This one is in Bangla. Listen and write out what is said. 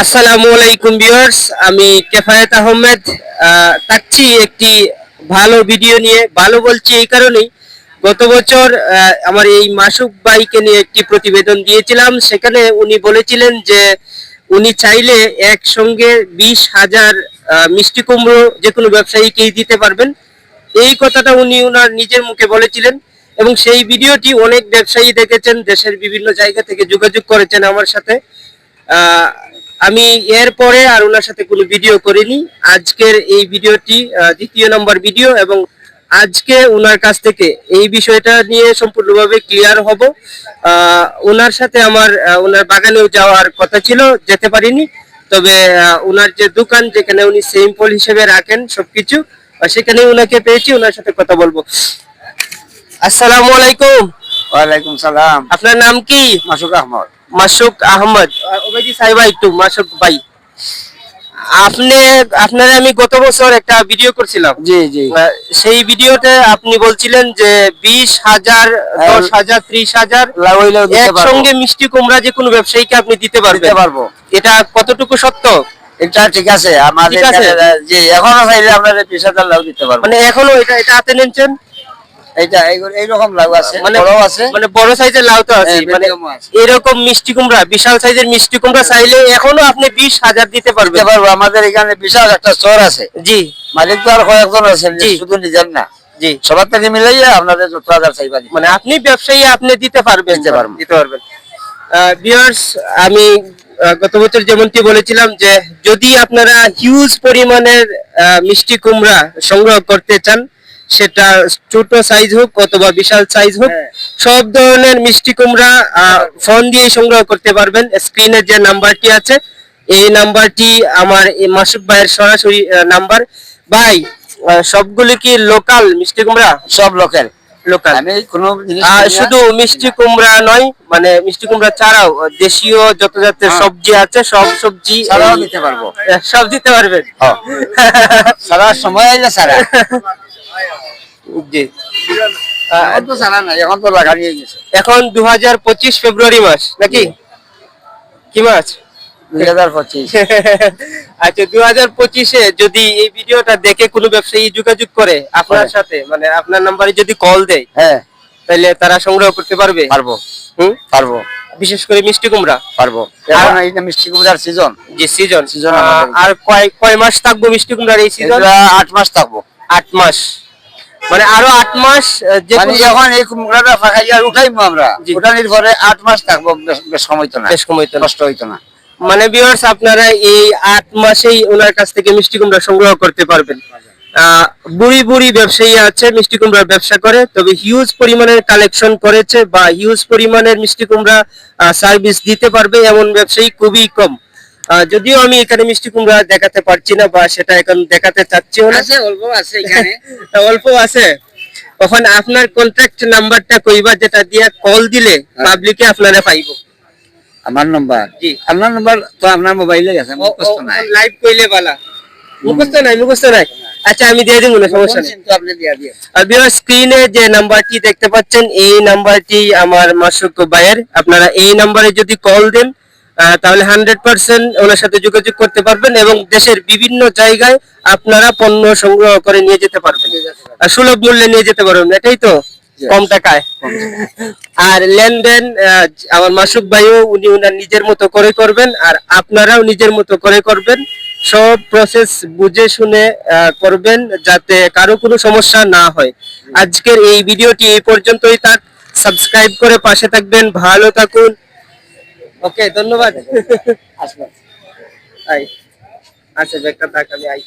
আসসালামু আলাইকুম ভিউয়ার্স আমি কেফায়েত আহমেদ। আহ, থাকছি একটি ভালো ভিডিও নিয়ে। ভালো বলছি এই কারণেই গত বছর আমার এই মাসুক বাইকে নিয়ে একটি প্রতিবেদন দিয়েছিলাম। সেখানে উনি বলেছিলেন যে উনি চাইলে একসঙ্গে বিশ হাজার মিষ্টি কুমড়ো যে কোনো ব্যবসায়ীকেই দিতে পারবেন। এই কথাটা উনি ওনার নিজের মুখে বলেছিলেন এবং সেই ভিডিওটি অনেক ব্যবসায়ী দেখেছেন দেশের বিভিন্ন জায়গা থেকে যোগাযোগ করেছেন আমার সাথে। আমি এর পরে আর ওনার সাথে কোনো ভিডিও করিনি। আজকের এই ভিডিওটি দ্বিতীয় নম্বর ভিডিও এবং আজকে ওনার কাছ থেকে এই বিষয়টা নিয়ে সম্পূর্ণভাবে ক্লিয়ার হব। ওনার সাথে আমার ওনার বাগানেও যাওয়ার কথা ছিল যেতে পারিনি। তবে ওনার যে দোকান যেখানে উনি সিম্পল হিসেবে রাখেন সবকিছু সেখানে ওনাকে পেয়েছি ওনার সাথে কথা বলব। আসসালামু আলাইকুম। ওয়ালাইকুম সালাম। আপনার নাম কি? মাসুক আহমদ। মাসুক আহমদ ওবাইদি সাহেবা একটু মাসুক ভাই। আপনি আপনার আমি গত বছর একটা ভিডিও করছিলাম। জি জি। সেই ভিডিওতে আপনি বলছিলেন যে বিশ হাজার দশ হাজার ত্রিশ হাজার লাগাইলেও দিতে পারব। একসঙ্গে মিষ্টি কুমড়া যে কোনো ব্যবসায়ীকে আপনি দিতে দিতে পারবেন পারব। এটা কতটুকু সত্য? এটা ঠিক আছে। আমাদের জি এখনও চাইলে আপনাদের বিশ হাজার লাউ দিতে পারব। মানে এখনও এটা এটা হাতে নিচ্ছেন এইটা এইরকম লাউ আছে মানে বড় আছে। মানে বড় সাইজের লাউ তো আছে হ্যাঁ, মানে এরকম মিষ্টি কুমড়া বিশাল সাইজের মিষ্টি কুমড়া চাইলে এখনও আপনি বিশ হাজার দিতে দিতে পারবেন পারব আমাদের এখানে বিশাল একটা স্টোর আছে। জি। মালিক তো আর কয়েকজন আছে শুধু নিজের না। জি। সবার থেকে মিলাইয়া আপনাদের যত হাজার চাইবা মানে আপনি ব্যবসায়ী আপনি দিতে পারবেন। দিতে পারব। দিতে পারবেন। ভিউয়ার্স আমি গত বছর যেমনটি বলেছিলাম যে যদি আপনারা হিউজ পরিমাণের মিষ্টি কুমড়া সংগ্রহ করতে চান সেটা ছোট সাইজ হোক অথবা বিশাল সাইজ হোক হ্যাঁ। সব ধরনের মিষ্টি কুমড়া ফোন দিয়ে সংগ্রহ করতে পারবেন স্ক্রিনে যে নাম্বারটি আছে এই নাম্বারটি আমার মাসুক ভাইয়ের সরাসরি নাম্বার ভাই সবগুলো কি লোকাল মিষ্টি কুমড়া সব লোকের লোকাল আমি কোনো। শুধু মিষ্টি কুমড়া নয় মানে মিষ্টি কুমড়া ছাড়াও দেশীয় যত জাতের হ্যাঁ। সবজি আছে সব সবজি দিতে পারব সব দিতে পারবেন হ্যাঁ। সারা সময় সারা জি। এখন তো লাগানি গেছে। দু হাজার পঁচিশ ফেব্রুয়ারি মাস নাকি? কি মাস? আচ্ছা দু হাজার পঁচিশে যদি এই ভিডিওটা দেখে কোনো ব্যবসায়ী যোগাযোগ করে আপনার হ্যাঁ। সাথে মানে আপনার নাম্বারে যদি কল দেয় হ্যাঁ। তাহলে তারা সংগ্রহ করতে পারবে? পারব। হুম? পারব। বিশেষ করে মিষ্টি কুমড়া? পারব। মিষ্টি কুমড়ার সিজন যে সিজন আমাদের। আর কয় কয় মাস থাকব মিষ্টি কুমড়ার এই সিজন আট মাস থাকব। আট মাস। মানে আরও আট মাস মানে যখন এই কুমড়াটা উঠাইবো আমরা। জি। উঠানির পরে আট মাস থাকব বেশ সময় তো না। বেশ সময় তো না। কষ্ট হইতো না। মানে ভিউয়ার্স আপনারা এই আট মাসেই ওনার কাছ থেকে মিষ্টি কুমড়া সংগ্রহ করতে পারবেন। আহ, বুড়ি বুড়ি ব্যবসায়ী আছে মিষ্টি কুমড়ার ব্যবসা করে তবে হিউজ পরিমাণের কালেকশন করেছে বা হিউজ পরিমাণের মিষ্টি কুমড়া সার্ভিস দিতে পারবে এমন ব্যবসায়ী খুবই কম। যদিও আমি এখানে মিষ্টি কুমড়া দেখাতে পারছি না বা সেটা এখন দেখাতে চাচ্ছিও না। অল্প আছে এখানে। অল্প আছে। তখন আপনার কন্ট্যাক্ট নাম্বারটা কইবা যেটা দিয়ে কল দিলে পাবলিকে আপনারা পাইবো। আমার নম্বর জি। আপনার নম্বর তো আপনার মোবাইলে আছে মুখস্থ নাই। লাইভ কইলে বালা। মুখস্থ নাই মুখস্থ নাই। আচ্ছা আমি দিয়ে দিব না সমস্যা নেই। কিন্তু আপনি দিয়া আর বিয়ার স্ক্রিনে যে নাম্বারটি দেখতে পাচ্ছেন এই নাম্বারটি আমার মাসুক ভাইয়ের। আপনারা এই নাম্বারে যদি কল দেন তাহলে হান্ড্রেড পার্সেন্ট ওনার সাথে যোগাযোগ করতে পারবেন এবং দেশের বিভিন্ন জায়গায় আপনারা পণ্য সংগ্রহ করে নিয়ে যেতে পারবেন। আর সুলভ মূল্যে নিয়ে যেতে পারবেন এটাই তো কম টাকায়। আর লেনদেন আমার মাসুক ভাইও উনি উনার নিজের মতো করে করবেন আর আপনারাও নিজের মতো করে করবেন। সব প্রসেস বুঝে শুনে করবেন যাতে কারও কোনো সমস্যা না হয়। আজকের এই ভিডিওটি এই পর্যন্তই থাক। সাবস্ক্রাইব করে পাশে থাকবেন। ভালো থাকুন। ওকে ধন্যবাদ। আসবেন আচ্ছা ব্যাগটা থাক আমি আই।